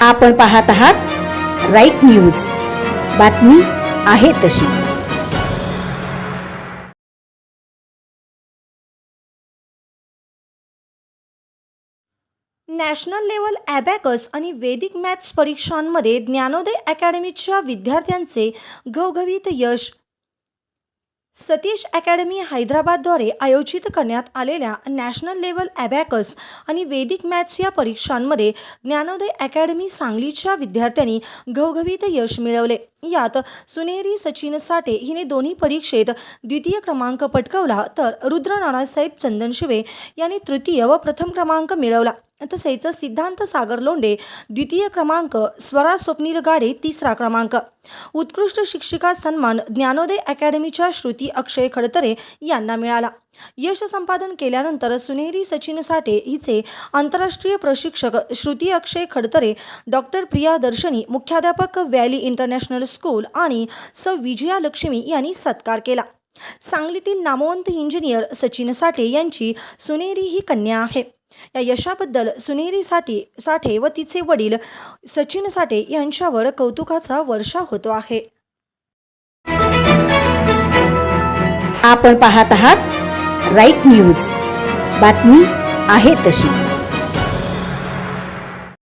आपण पाहत आहात राईट न्यूज. बातमी आहे तशी. नॅशनल लेवल ॲबॅकस आणि वेदिक मॅथ्स परीक्षांमध्ये ज्ञानोदय अकॅडमीच्या विद्यार्थ्यांचे घवघवीत यश सतीश अकॅडमी हैदराबादद्वारे आयोजित करण्यात आलेल्या नॅशनल लेवल ॲबॅकस आणि वेदिक मॅथ्स या परीक्षांमध्ये ज्ञानोदय अकॅडमी सांगलीच्या विद्यार्थ्यांनी घवघवीत यश मिळवले. यात सुनेरी सचिन साठे हिने दोन्ही परीक्षेत द्वितीय क्रमांक पटकवला तर रुद्र नानासाहेब चंदनशिवे यांनी तृतीय व प्रथम क्रमांक मिळवला. तसेच सिद्धांत सागर लोंडे द्वितीय क्रमांक स्वरा स्वप्नील गाडे तिसरा क्रमांक. उत्कृष्ट शिक्षिका सन्मान ज्ञानोदय अकॅडमीच्या श्रुती अक्षय खडतरे यांना मिळाला. यश संपादन केल्यानंतर सुनेरी सचिन साठे हिचे आंतरराष्ट्रीय प्रशिक्षक श्रुती अक्षय खडतरे डॉक्टर प्रिया दर्शनी मुख्याध्यापक व्हॅली इंटरनॅशनल स्कूल आणि स. विजया लक्ष्मी यांनी सत्कार केला. सांगलीतील नामवंत इंजिनियर सचिन साठे यांची सुनेरी ही कन्या आहे. या यशाबद्दल सुनेरी साठी साठे व तिचे वडील सचिन साठे यांच्यावर कौतुकाचा वर्षा होतो आहे. आपण पाहत आहात राईट न्यूज. बातमी आहे तशी.